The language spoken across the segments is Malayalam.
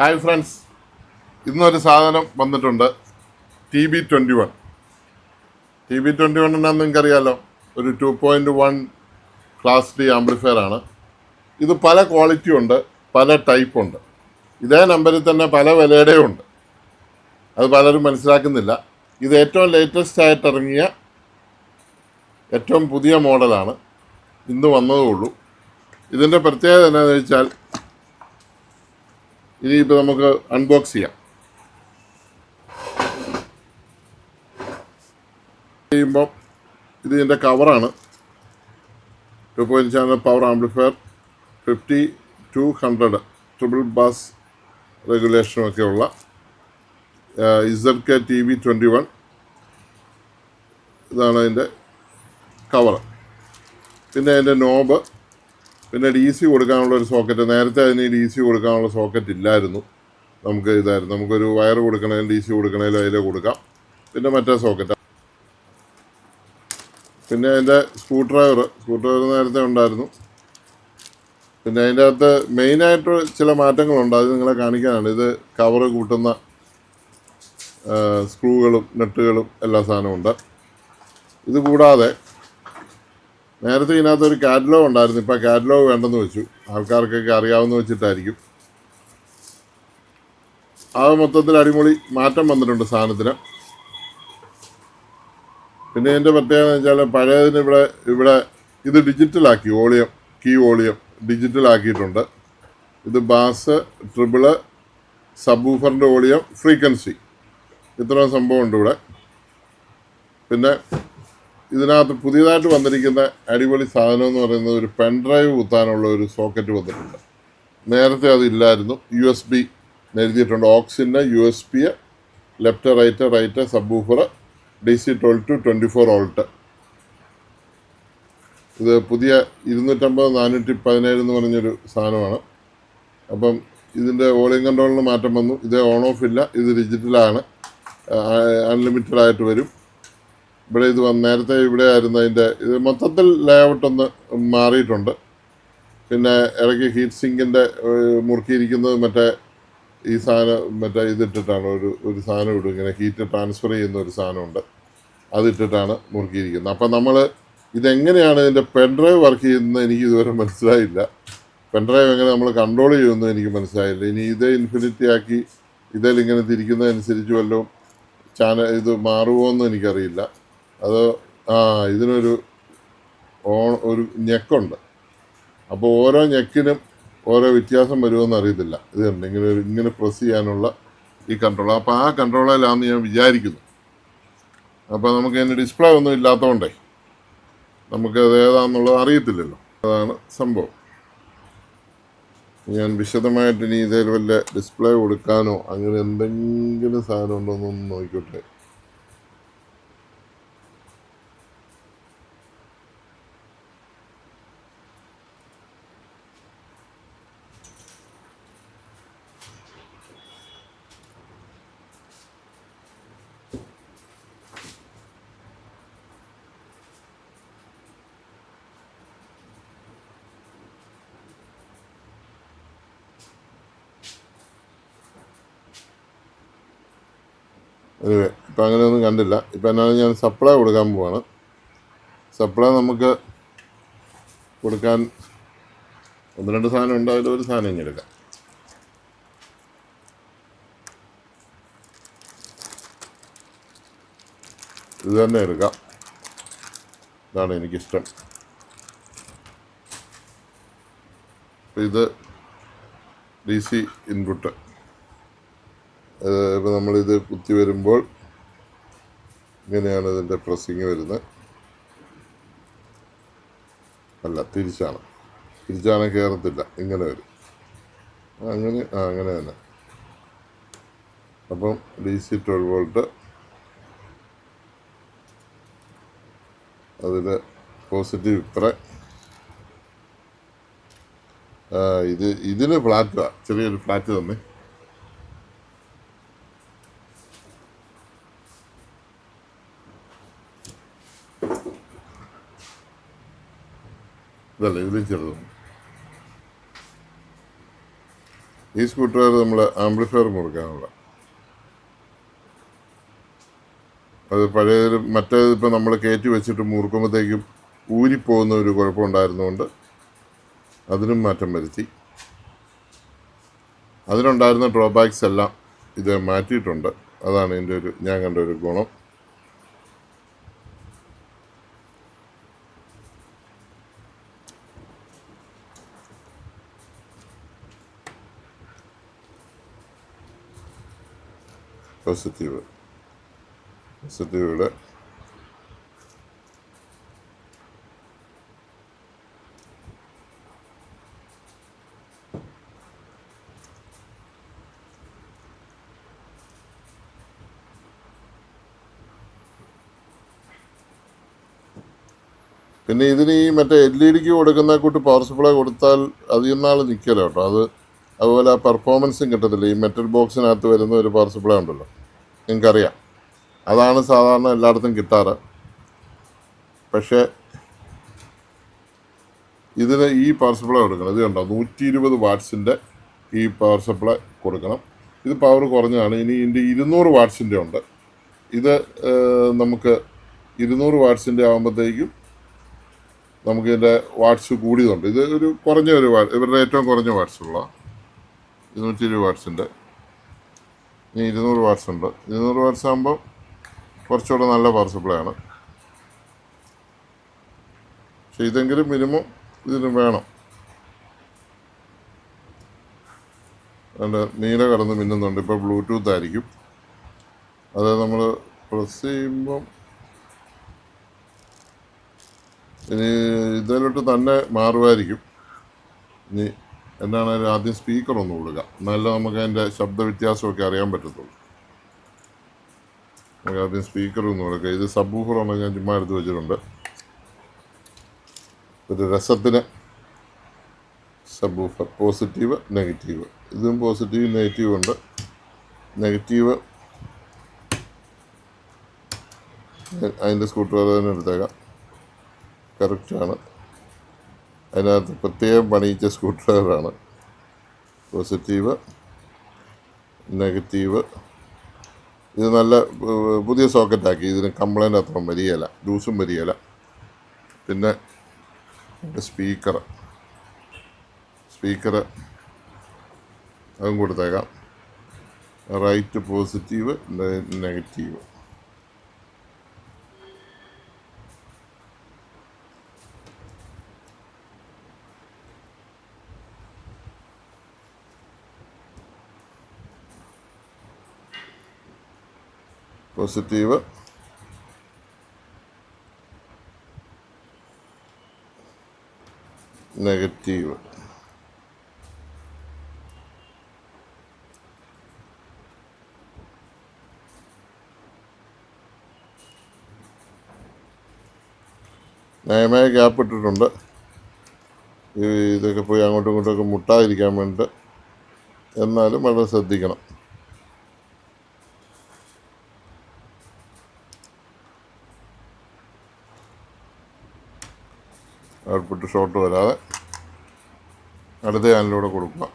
Hi friends. ഇന്നൊരു സാധനം വന്നിട്ടുണ്ട്. T B twenty one T B twenty one എന്നാന്ന് നിങ്ങൾക്കറിയാലോ. ഒരു two point one class D amplifier ആണ്. ഇത് പല ക്വാളിറ്റി ഉണ്ട് പല ടൈപ്പ് ഉണ്ട്. ഇതേ നമ്പറിൽ തന്നെ പല വിലയുടെയും ഉണ്ട്. അത് പലരും മനസ്സിലാക്കുന്നില്ല. ഇത് ഏറ്റവും ലേറ്റസ്റ്റ് ആയിട്ട് ഇറങ്ങിയ ഏറ്റവും പുതിയ മോഡലാണ് ഇന്ന് വന്നതേ ഉള്ളൂ. ഇതിന്റെ പ്രത്യേകത എന്താണെന്ന് വെച്ചാൽ ഇനിയിപ്പോൾ നമുക്ക് അൺബോക്സ് ചെയ്യാം. ചെയ്യുമ്പോൾ ഇത് ഇതിന്റെ കവറാണ് two point channel power amplifier fifty two hundred triple bass റെഗുലേഷനും ഒക്കെ ഉള്ള Z K T V twenty one ഇതാണ് അതിന്റെ കവർ പിന്നെ അതിന്റെ നോബ് പിന്നെ ഡി സി കൊടുക്കാനുള്ള ഒരു സോക്കറ്റ് നേരത്തെ അതിന് ഡി സി കൊടുക്കാനുള്ള സോക്കറ്റ് ഇല്ലായിരുന്നു. നമുക്ക് ഇതായിരുന്നു. നമുക്കൊരു വയർ കൊടുക്കണമെങ്കിൽ ഡി സി കൊടുക്കണമെങ്കിൽ അതിൽ കൊടുക്കാം. പിന്നെ മറ്റേ സോക്കറ്റ് പിന്നെ അതിന്റെ സ്ക്രൂ ഡ്രൈവർ സ്ക്രൂ ഡ്രൈവർ നേരത്തെ ഉണ്ടായിരുന്നു. പിന്നെ അതിന്റെ അകത്ത് മെയിനായിട്ട് ചില മാറ്റങ്ങളുണ്ട്. അത് നിങ്ങളെ കാണിക്കാനാണ്. ഇത് കവർ കൂട്ടുന്ന സ്ക്രൂകളും നെട്ടുകളും എല്ലാ സാധനവും ഉണ്ട്. ഇത് കൂടാതെ നേരത്തെ ഇതിനകത്ത് ഒരു കാറ്റലോഗ് ഉണ്ടായിരുന്നു. ഇപ്പം കാറ്റലോഗ് വേണ്ടെന്ന് വെച്ചു. ആൾക്കാർക്കൊക്കെ അറിയാവുന്ന വെച്ചിട്ടായിരിക്കും. അത് മൊത്തത്തിൽ അടിമൊളി മാറ്റം വന്നിട്ടുണ്ട് സാധനത്തിന്. പിന്നെ ഇതിന്റെ പ്രത്യേകത എന്ന് വെച്ചാൽ പഴയതിന് ഇവിടെ ഇവിടെ ഇത് ഡിജിറ്റലാക്കി വോളിയം കീ വോളിയം ഡിജിറ്റലാക്കിയിട്ടുണ്ട് ഇത് ബാസ് ട്രിബിൾ സബൂഫറിന്റെ വോളിയം ഫ്രീക്വൻസി. ഇത്രയും സംഭവം ഉണ്ട് ഇവിടെ. പിന്നെ ഇതിനകത്ത് പുതിയതായിട്ട് വന്നിരിക്കുന്ന അടിപൊളി സാധനം എന്ന് പറയുന്നത് ഒരു പെൻ ഡ്രൈവ് കുത്താനുള്ള ഒരു സോക്കറ്റ് വന്നിട്ടുണ്ട്. നേരത്തെ അതില്ലായിരുന്നു യു എസ് ബി എഴുതിയിട്ടുണ്ട്. ഓക്സിന്റെ U S P left right right subwoofer D C twelve to twenty four volt ഇത് പുതിയ ഇരുന്നൂറ്റമ്പത് നാനൂറ്റി പതിനേഴ് എന്ന് പറഞ്ഞൊരു സാധനമാണ്. അപ്പം ഇതിന്റെ വോളിയം കൺട്രോളിന് മാറ്റം വന്നു. ഇത് ഓൺ ഓഫ് ഇല്ല. ഇത് ഡിജിറ്റലാണ് അൺലിമിറ്റഡ് ആയിട്ട് വരും. ഇവിടെ ഇത് വന്ന് നേരത്തെ ഇവിടെ ആയിരുന്നു അതിന്റെ ഇത് മൊത്തത്തിൽ ലേഔട്ട് ഒന്ന് മാറിയിട്ടുണ്ട്. പിന്നെ ഇടയ്ക്ക് ഹീറ്റ് സിങ്കിന്റെ മുറുക്കിയിരിക്കുന്നത് മറ്റേ ഈ സാധനം മറ്റേ ഇതിട്ടിട്ടാണ് ഒരു ഒരു സാധനം ഇടും ഇങ്ങനെ ഹീറ്റ് ട്രാൻസ്ഫർ ചെയ്യുന്ന ഒരു സാധനമുണ്ട്. അതിട്ടിട്ടാണ് മുറുക്കിയിരിക്കുന്നത്. അപ്പം നമ്മൾ ഇതെങ്ങനെയാണ് ഇതിന്റെ പെൻഡ്രൈവ് വർക്ക് ചെയ്യുന്നത് എനിക്ക് ഇതുവരെ മനസ്സിലായില്ല. പെൻഡ്രൈവ് എങ്ങനെ നമ്മൾ കൺട്രോൾ ചെയ്യുമെന്ന് എനിക്ക് മനസ്സിലായില്ല. ഇനി ഇതേ ഇൻഫിനിറ്റി ആക്കി ഇതിൽ ഇങ്ങനെ തിരിക്കുന്നതനുസരിച്ച് വല്ലതും ചാനൽ ഇത് മാറുമോ എന്ന് എനിക്കറിയില്ല. അത് ആ ഇതിനൊരു ഓൺ ഒരു ഞെക്കുണ്ട്. അപ്പോൾ ഓരോ ഞെക്കിനും ഓരോ വ്യത്യാസം വരുമെന്ന് അറിയത്തില്ല. ഇത് കണ്ട്? ഇങ്ങനെ ഒരു ഇങ്ങനെ പ്രസ് ചെയ്യാനുള്ള ഈ കൺട്രോൾ അപ്പോൾ ആ കൺട്രോളിലാണെന്ന് ഞാൻ വിചാരിക്കുന്നു. അപ്പോൾ നമുക്ക് അതിന് ഡിസ്പ്ലേ ഒന്നും ഇല്ലാത്തതുകൊണ്ടേ നമുക്ക് അത് ഏതാണെന്നുള്ളത് അറിയത്തില്ലല്ലോ. അതാണ് സംഭവം. ഞാൻ വിശദമായിട്ട് ഇനി ഇതേ വല്ല ഡിസ്പ്ലേ കൊടുക്കാനോ അങ്ങനെ എന്തെങ്കിലും സാധനം ഉണ്ടോ എന്നൊന്ന് നോക്കിക്കോട്ടെ. Anyway, ഇപ്പം അങ്ങനെയൊന്നും കണ്ടില്ല. ഇപ്പം എന്നാലും ഞാൻ സപ്ലൈ കൊടുക്കാൻ പോവാണ്. സപ്ലൈ നമുക്ക് കൊടുക്കാൻ ഒന്ന് രണ്ട് സാധനം ഉണ്ട് അതിൽ ഒരു സാധനം ഇനി എടുക്കാം. ഇത് തന്നെ എടുക്കാം. ഇതാണ് എനിക്കിഷ്ടം. ഇത് ഡി സി ഇൻപുട്ട് ഇപ്പം നമ്മളിത് കുത്തി വരുമ്പോൾ ഇങ്ങനെയാണ് ഇതിന്റെ പ്രസ്സിങ് വരുന്നത്. അല്ല തിരിച്ചാണ്. തിരിച്ചാണ് കയറത്തില്ല ഇങ്ങനെ വരും. അങ്ങനെ ആ അങ്ങനെ തന്നെ. അപ്പം ഡി സി ട്വൽവ് വോൾട്ട് അതിൽ പോസിറ്റീവ് ഇത്ര. ഇത് ഇതിന് ഫ്ലാറ്റാണ് ചെറിയൊരു ഫ്ലാറ്റ് തന്നെ. ഇതല്ല ഇതിലും ചെറുതാണ് ഈ സ്കൂട്ടർ നമ്മൾ ആംപ്ലിഫയർ മുറിക്കാനുള്ള അത് പഴയ മറ്റേത് ഇപ്പം നമ്മൾ കയറ്റി വെച്ചിട്ട് മുറുക്കുമ്പോഴത്തേക്കും ഊരിപ്പോകുന്ന ഒരു കുഴപ്പമുണ്ടായിരുന്നുകൊണ്ട് അതിനും മാറ്റം വരുത്തി. അതിനുണ്ടായിരുന്ന ഡ്രോബാക്സ് എല്ലാം ഇത് മാറ്റിയിട്ടുണ്ട്. അതാണ് എന്റെ ഒരു ഞാൻ കണ്ട ഒരു ഗുണം. പോസിറ്റീവ് പോസിറ്റീവിടെ പിന്നെ ഇതിന് ഈ മറ്റേ എൽ ഇ ഡിക്ക് കൊടുക്കുന്ന കൂട്ട് പവർ സപ്ലൈ കൊടുത്താൽ അധികം നാൾ നിൽക്കല കേട്ടോ അത് അതുപോലെ ആ പെർഫോമൻസും കിട്ടത്തില്ല. ഈ മെറ്റൽ ബോക്സിനകത്ത് വരുന്ന ഒരു പവർ സപ്ലൈ ഉണ്ടല്ലോ. നിങ്ങൾക്കറിയാം. അതാണ് സാധാരണ എല്ലായിടത്തും കിട്ടാറ്. പക്ഷേ ഇതിന് ഈ പവർ സപ്ലൈ കൊടുക്കണം. ഇത് കണ്ടോ? നൂറ്റി ഇരുപത് വാട്ട്സിന്റെ ഈ പവർ സപ്ലൈ കൊടുക്കണം. ഇത് പവർ കുറഞ്ഞതാണ്. ഇനി ഇതിന്റെ ഇരുന്നൂറ് വാട്ട്സിന്റെ ഉണ്ട്. ഇത് നമുക്ക് ഇരുന്നൂറ് വാട്ട്സിന്റെ ആകുമ്പോഴത്തേക്കും നമുക്കിതിന്റെ വാട്ട്സ് കൂടിയതുണ്ട്. ഇത് ഒരു കുറഞ്ഞ ഒരു ഇവരുടെ ഏറ്റവും കുറഞ്ഞ വാട്ട്സ് ഉള്ള ഇരുന്നൂറ്റി ഇരുപത് ഉണ്ട്. ഇനി ഇരുന്നൂറ് വാട്ട്സ് ഉണ്ട്. ഇരുന്നൂറ് വാട്ട്സ് ആകുമ്പോൾ കുറച്ചുകൂടെ നല്ല പവർ സപ്ലൈ ആണ്. പക്ഷെ ഇതെങ്കിലും മിനിമം ഇതിന് വേണം. നീല കടന്ന് മിന്നുന്നുണ്ട്. ഇപ്പോൾ ബ്ലൂടൂത്ത് ആയിരിക്കും. അത് നമ്മൾ പ്രസ് ചെയ്യുമ്പം ഇനി ഇതിലോട്ട് തന്നെ മാറുമായിരിക്കും. ഇനി എന്നാണേലും ആദ്യം സ്പീക്കർ ഒന്ന് വിടുക എന്നാലേ നമുക്ക് അതിന്റെ ശബ്ദ വ്യത്യാസമൊക്കെ അറിയാൻ പറ്റത്തുള്ളൂ. നമുക്ക് ആദ്യം സ്പീക്കർ ഒന്ന് വിടുക ഇത് സബ് ഊഫറാണ് ഞാൻ ചുമ്മാ എടുത്ത് വെച്ചിട്ടുണ്ട്. ഒരു രസത്തിന് സബ് ഊഫർ പോസിറ്റീവ് നെഗറ്റീവ് ഇതും പോസിറ്റീവ് നെഗറ്റീവ് ഉണ്ട്. നെഗറ്റീവ് അതിന്റെ സ്കൂട്ടർ തന്നെ എടുത്തേക്കാം. കറക്റ്റാണ് അതിനകത്ത് പ്രത്യേകം പണിയിച്ച സ്ക്രൂ പോസിറ്റീവ് നെഗറ്റീവ്. ഇത് നല്ല പുതിയ സോക്കറ്റാക്കി. ഇതിന് കംപ്ലൈന്റ് അത്ര വരികയില്ല. ലൂസും വരികയില്ല. പിന്നെ സ്പീക്കർ. സ്പീക്കർ അതും കൊടുത്തേക്കാം. Right positive negative. Positive. Negative. നയമായ gap ഇട്ടിട്ടുണ്ട്. ഇതൊക്കെ പോയി അങ്ങോട്ടും ഇങ്ങോട്ടുമൊക്കെ മുട്ടാതിരിക്കാൻ വേണ്ടിയിട്ട് എന്നാലും വളരെ ശ്രദ്ധിക്കണം. ഔട്ട്പുട്ട് ഷോട്ട് വരാതെ അടുത്ത ചാനലിലൂടെ കൊടുക്കുക.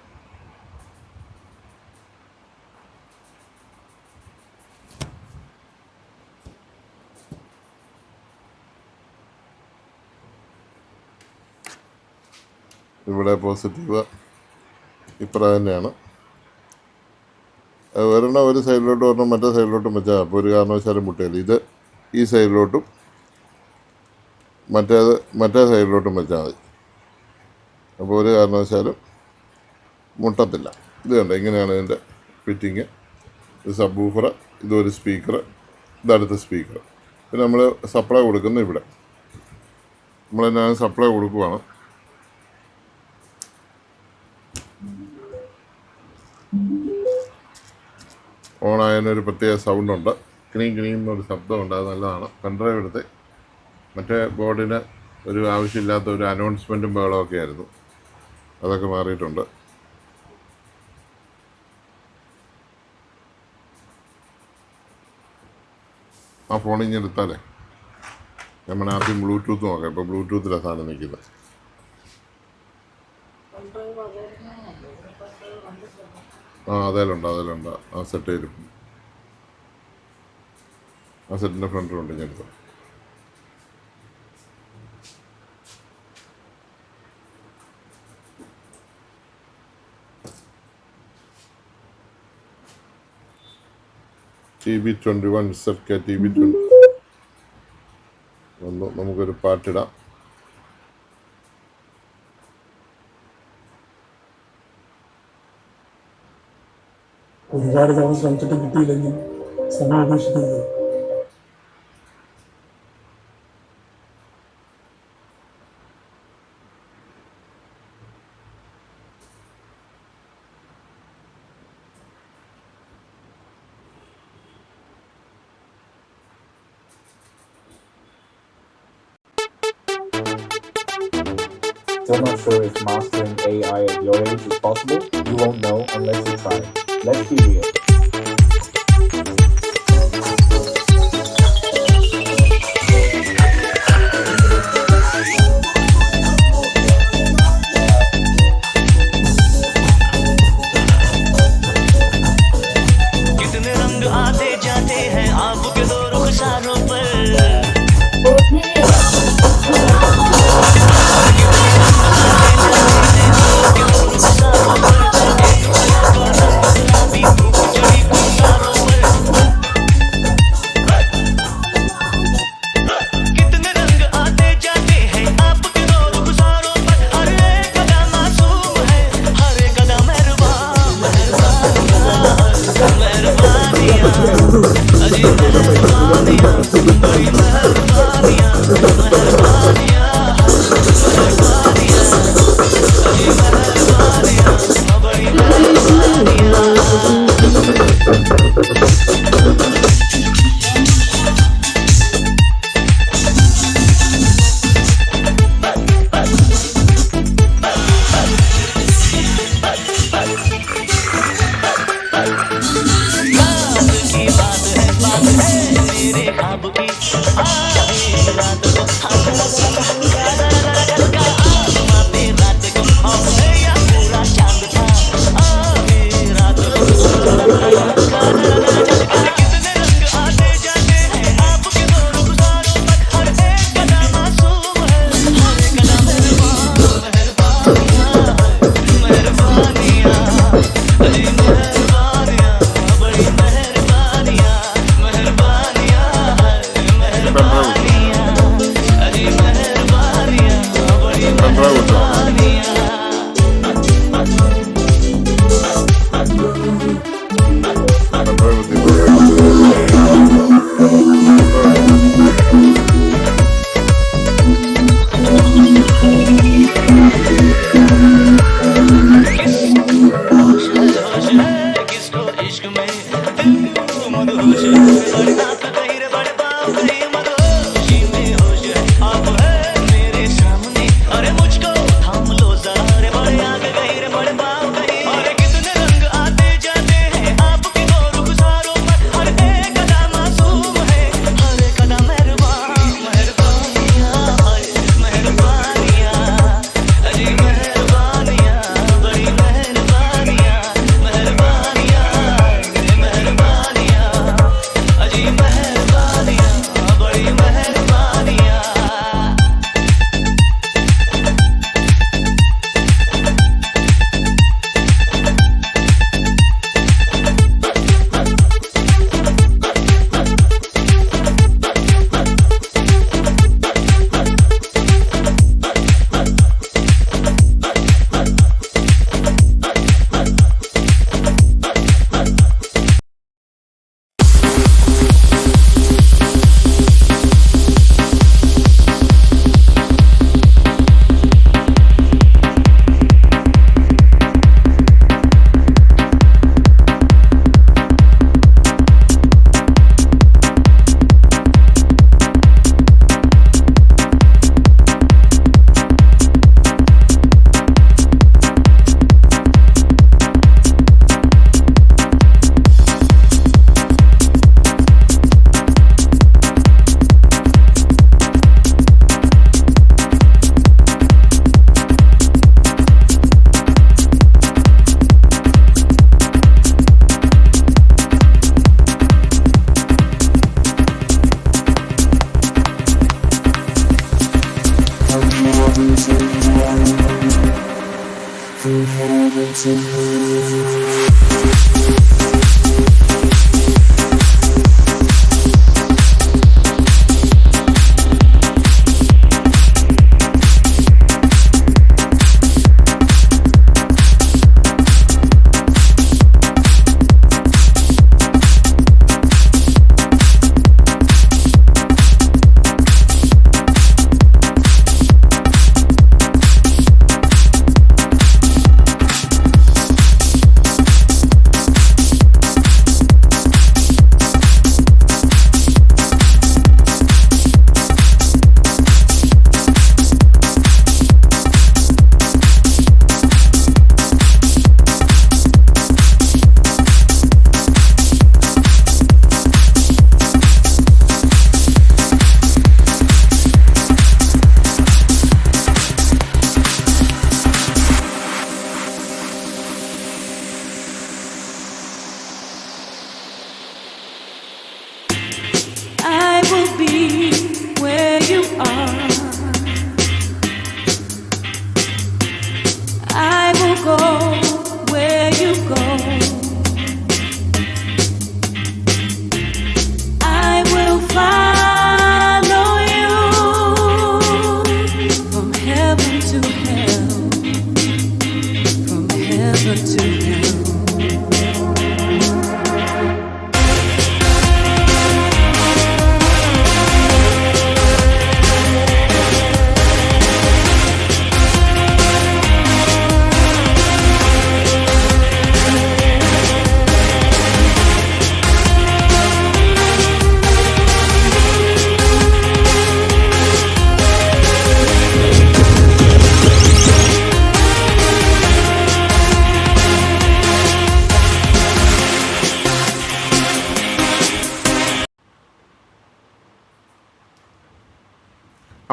ഇവിടെ പോസിറ്റീവ് ഇപ്പറ തന്നെയാണ്. ഒരെണ്ണം ഒരു സൈഡിലോട്ട് ഒരെണ്ണം മറ്റേ സൈഡിലോട്ടും വെച്ചാൽ അപ്പോൾ ഒരു കാരണവശാലും മുട്ടയില്ല ഇത് ഈ സൈഡിലോട്ടും മറ്റേത് മറ്റേ സൈഡിലോട്ടും വെച്ചാൽ മതി. അപ്പോൾ ഒരു കാരണവശാലും മുട്ടത്തില്ല. ഇത് കണ്ടോ? ഇങ്ങനെയാണ് ഇതിന്റെ ഫിറ്റിങ് ഇത് സബ് ഊഫർ ഇതൊരു സ്പീക്കർ ഇതടുത്ത സ്പീക്കർ പിന്നെ നമ്മൾ സപ്ലൈ കൊടുക്കുന്നത് ഇവിടെ. നമ്മൾ ഞാൻ സപ്ലൈ കൊടുക്കുവാണ്. ഓണായതിനൊരു പ്രത്യേക സൗണ്ടുണ്ട് ക്രീം ക്രീം എന്നൊരു ശബ്ദമുണ്ട് അത് നല്ലതാണ്. പെൺഡ്രൈവ് എടുത്ത് മറ്റേ ബോർഡിന് ഒരു ആവശ്യമില്ലാത്ത ഒരു അനൗൺസ്മെന്റും ബഹളമൊക്കെ ആയിരുന്നു. അതൊക്കെ മാറിയിട്ടുണ്ട്. ആ ഫോണിൽ ഇങ്ങനെ എടുത്താലേ? നമ്മൾ ആദ്യം ബ്ലൂടൂത്ത് നോക്കാം. ഇപ്പോൾ ബ്ലൂടൂത്തിലാണ് സാധനം നിൽക്കുന്നത്. ആ അതേലുണ്ട് അതേലുണ്ട്. ആ സെറ്റ് ചെയ്തിട്ടുണ്ട് ആ സെറ്റിന്റെ ഫ്രണ്ടിലുണ്ട് ഞാൻ എടുത്തത് T V twenty one set K T V twenty വന്നു. നമുക്കൊരു പാട്ടിടാം. ഒരുപാട് തവണ ശ്രമിച്ചിട്ട് കിട്ടിയില്ലെങ്കിൽ സമയം ഉപേക്ഷിക്കുന്നത് AI at your age is possible? You won't know unless you try. Let's be real.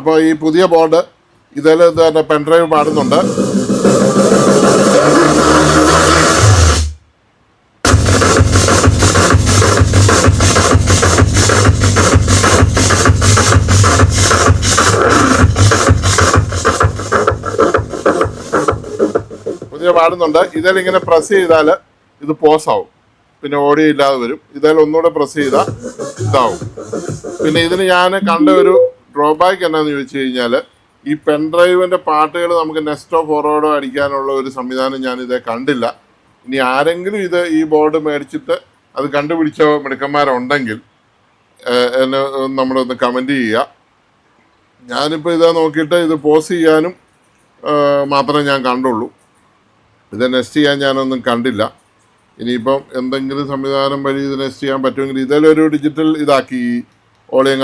അപ്പോൾ ഈ പുതിയ ബോർഡ് ഇതിൽ തന്നെ പെൻഡ്രൈവ് പാടുന്നുണ്ട്. പാടുന്നുണ്ട്. ഇതിൽ ഇങ്ങനെ പ്രസ് ചെയ്താൽ ഇത് പോസ് ആവും. പിന്നെ ഓഡിയോ ഇല്ലാതെ വരും. ഇതിൽ ഒന്നുകൂടെ പ്രസ് ചെയ്താൽ ഇതാവും. പിന്നെ ഇതിന് ഞാൻ കണ്ട ഒരു ഡ്രോബാക്ക് എന്നാന്ന് ചോദിച്ചു കഴിഞ്ഞാൽ ഈ പെൻഡ്രൈവിന്റെ പാട്ടുകൾ നമുക്ക് നെസ്റ്റോ ഫോർവേഡോ അടിക്കാനുള്ള ഒരു സംവിധാനം ഞാനിത് കണ്ടില്ല. ഇനി ആരെങ്കിലും ഇത് ഈ ബോർഡ് മേടിച്ചിട്ട് അത് കണ്ടുപിടിച്ച മിടുക്കന്മാരുണ്ടെങ്കിൽ എന്നെ നമ്മളൊന്ന് കമന്റ് ചെയ്യുക. ഞാനിപ്പോൾ ഇതാ നോക്കിയിട്ട് ഇത് പോസ് ചെയ്യാനും മാത്രമേ ഞാൻ കണ്ടുള്ളൂ. ഇത് നെസ്റ്റ് ചെയ്യാൻ ഞാനൊന്നും കണ്ടില്ല. ഇനിയിപ്പം എന്തെങ്കിലും സംവിധാനം വഴി ഇത് നെസ്റ്റ് ചെയ്യാൻ പറ്റുമെങ്കിൽ ഇതിലൊരു ഡിജിറ്റൽ ഇതാക്കി ഓളിയം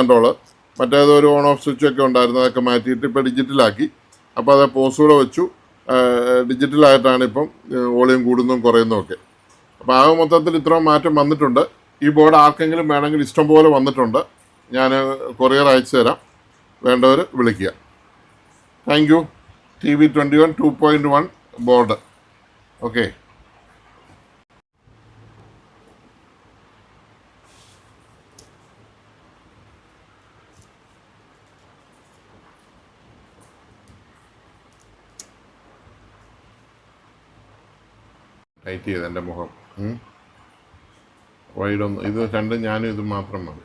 കൺട്രോൾ മറ്റേതൊരു ഓൺ ഓഫ് സ്വിച്ച് ഒക്കെ ഉണ്ടായിരുന്നു അതൊക്കെ മാറ്റിയിട്ട് ഇപ്പോൾ ഡിജിറ്റലാക്കി അപ്പോൾ അത് പോസുകൂടെ വെച്ചു. ഡിജിറ്റലായിട്ടാണ് ഇപ്പം വോളിയം കൂടുന്നതും കുറയുന്നതും ഒക്കെ. അപ്പോൾ ആ മൊത്തത്തിൽ ഇത്രയും മാറ്റം വന്നിട്ടുണ്ട്. ഈ ബോർഡ് ആർക്കെങ്കിലും വേണമെങ്കിൽ ഇഷ്ടം പോലെ വന്നിട്ടുണ്ട്. ഞാൻ കൊറിയർ അയച്ചു തരാം. വേണ്ടവർ വിളിക്കുക. Thank you T V twenty one two point one board okay tight ചെയ്ത് എന്റെ മുഖം. വൈഡൊന്ന് ഇത് രണ്ടും ഞാനും ഇത് മാത്രം മതി.